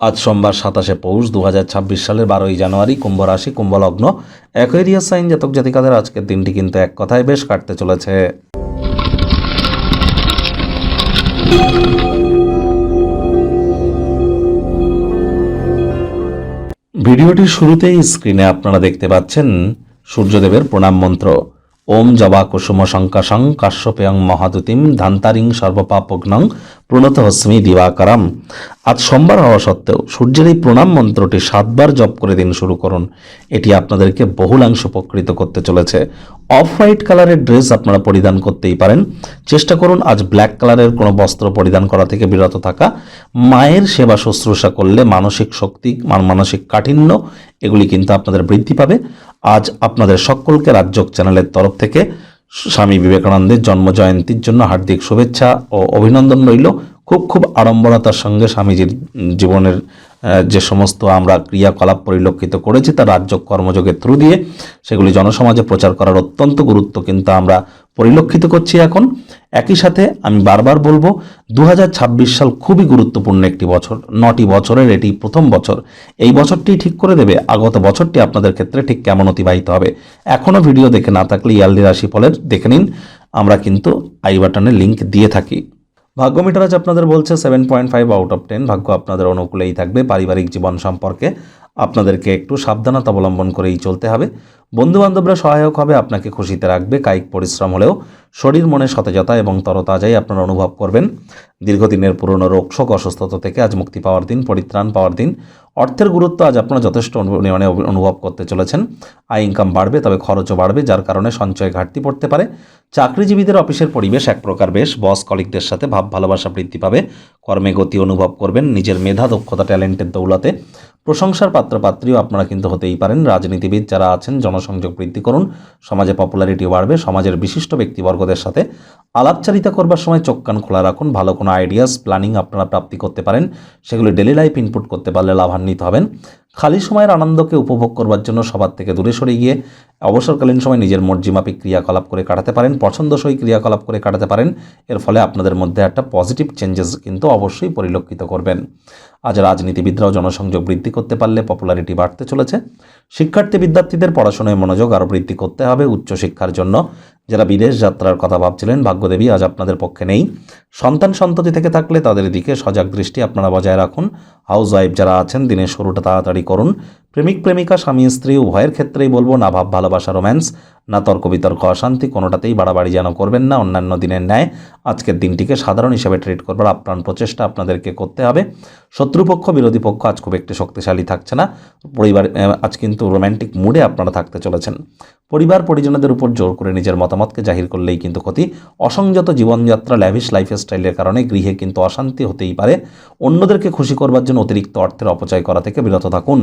আজ সোমবার সাতাশে পৌষ দু হাজার ছাব্বিশ সালের বারোই জানুয়ারি কুম্ভ রাশি কুম্ভ লগ্ন অ্যাকোয়ারিয়াস সাইন জাতক জাতিকাদের আজকের দিনটি কিন্তু এক কথায় বেশ কাটতে চলেছে। ভিডিওটির শুরুতেই স্ক্রিনে আপনারা দেখতে পাচ্ছেন সূর্যদেবের প্রণাম মন্ত্র। ওম জবা কুসুম শঙ্কাশং কাশ্যপেয়ং মহাদুতিম ধান্তারিং সর্বপাপগ্নং প্রণত হস্মি দিবাকরম। আজ সোমবার হওয়া সত্ত্বেও সূর্যের এই প্রণাম মন্ত্রটি সাতবার জপ করে দিন শুরু করুন। এটি আপনাদেরকে বহুলাংশ উপকৃত করতে চলেছে। অফ হোয়াইট কালারের ড্রেস আপনারা পরিধান করতেই পারেন। চেষ্টা করুন আজ ব্ল্যাক কালারের কোনো বস্ত্র পরিধান করা থেকে বিরত থাকা। মায়ের সেবা শুশ্রূষা করলে মানসিক শক্তি, মান- মানসিক কাঠিন্য, এগুলি কিন্তু আপনাদের বৃদ্ধি পাবে। আজ আপনাদের সকলকে রাজযোগ চ্যানেলের তরফ থেকে স্বামী বিবেকানন্দের জন্মজয়ন্তীর জন্য হার্দিক শুভেচ্ছা ও অভিনন্দন রইল। খুব খুব আড়ম্বরতার সঙ্গে স্বামীজির জীবনের যে সমস্ত আমরা ক্রিয়াকলাপ পরিলক্ষিত করেছি তা রাজ্য কর্মযোগের থ্রু দিয়ে সেগুলি জনসমাজে প্রচার করার অত্যন্ত গুরুত্ব কিন্তু আমরা পরিলক্ষিত করছি এখন। একই সাথে আমি বারবার বলব দু হাজার ছাব্বিশ সাল খুবই গুরুত্বপূর্ণ একটি বছর, নটি বছরের এটি প্রথম বছর। এই বছরটি ঠিক করে দেবে, আগত বছরটি আপনাদের ক্ষেত্রে ঠিক কেমন অতিবাহিত হবে। এখনও ভিডিও দেখে না থাকলে ইয়ারলি রাশিফলের দেখে নিন। আমরা কিন্তু আই বাটনে লিঙ্ক দিয়ে থাকি। ভাগ্য মিটার আজ আপনাদের বলছে seven point five out of ten ভাগ্য আপনাদের অনুকূলেই থাকবে, পারিবারিক জীবন সম্পর্কে আপনাদেরকে একটু সাবধানতা অবলম্বন করেই চলতে হবে। বন্ধুবান্ধবরা সহায়ক হবে, আপনাকে খুশিতে রাখবে। কায়িক পরিশ্রম হলেও শরীর, মনে সতেজতা এবং তরতাজাই আপনারা অনুভব করবেন। দীর্ঘদিনের পুরনো রোগশোক অসুস্থতা থেকে আজ মুক্তি পাওয়ার দিন, পরিত্রাণ পাওয়ার দিন। অর্থের গুরুত্ব আজ আপনারা যথেষ্ট অভি- অনুভব করতে চলেছেন। আয় ইনকাম বাড়বে, তবে খরচও বাড়বে, যার কারণে সঞ্চয় ঘাটতি পড়তে পারে। চাকরিজীবীদের অফিসের পরিবেশ এক প্রকার বেশ। বস কলিকদের সাথে ভাব ভালোবাসা বৃদ্ধি পাবে। কর্মে গতি অনুভব করবেন। নিজের মেধা, দক্ষতা, ট্যালেন্টের দৌলতে প্রশংসার পাত্রপাত্রীও আপনারা কিন্তু হতেই পারেন। রাজনীতিবিদ যারা আছেন, জনসংযোগ বৃদ্ধি করুন। সমাজে পপুলারিটি বাড়বে, সমাজের বিশিষ্ট ব্যক্তিবর্গদের সাথে আলাপচারিতা করবার সময় চোখ কান খোলা রাখুন। ভালো কোনো আইডিয়াস প্ল্যানিং আপনারা প্রাপ্তি করতে পারেন। সেগুলি ডেলি লাইফ ইনপুট করতে পারলে লাভান্বিত হবেন। খালি সময়ের আনন্দকে উপভোগ করবার জন্য সবার থেকে দূরে সরে গিয়ে অবসরকালীন সময় নিজের মর্জিমাফিক ক্রিয়াকলাপ করে কাটাতে পারেন, পছন্দসই ক্রিয়াকলাপ করে কাটাতে পারেন। এর ফলে আপনাদের মধ্যে একটা পজিটিভ চেঞ্জেস কিন্তু অবশ্যই পরিলক্ষিত করবেন। আজ রাজনীতিবিদরাও জনসংযোগ বৃদ্ধি করতে পারলে পপুলারিটি বাড়তে চলেছে। শিক্ষার্থী বিদ্যার্থীদের পড়াশোনায় মনোযোগ আরও বৃদ্ধি করতে হবে উচ্চশিক্ষার জন্য। যারা বিদেশ যাত্রার কথা ভাবছিলেন, ভাগ্যদেবী আজ আপনাদের পক্ষে নেই। সন্তান সন্ততি থেকে থাকলে তাদের দিকে সজাগ দৃষ্টি আপনারা বজায় রাখুন। হাউস ওয়াইফ যারা আছেন, দিনের শুরুটা তাড়াতাড়ি করুন। প্রেমিক, প্রেমিকা, স্বামী, স্ত্রী, উভয়ের ক্ষেত্রেই বলব, না ভাব, ভালোবাসা, রোম্যান্স। না তর্ক বিতর্ক, অশান্তি কোনোটাতেই বাড়াবাড়ি যেন করবেন না, অন্যান্য দিনের ন্যায়। আজকের দিনটিকে সাধারণ হিসেবে ট্রিট করবার আপ্রাণ প্রচেষ্টা আপনাদেরকে করতে হবে। শত্রুপক্ষ, বিরোধী পক্ষ আজ খুব একটি শক্তিশালী থাকছে না। পরিবার আজ কিন্তু রোম্যান্টিক মুডে আপনারা থাকতে চলেছেন। পরিবার, পরিজনদের উপর জোর করে নিজের মতামতকে জাহির করলেই কিন্তু ক্ষতি। অসংযত জীবনযাত্রা ল্যাভিশ লাইফস্টাইলের কারণে গৃহে কিন্তু অশান্তি হতেই পারে। অন্যদেরকে খুশি করবার জন্য অতিরিক্ত অর্থের অপচয় করা থেকে বিরত থাকুন।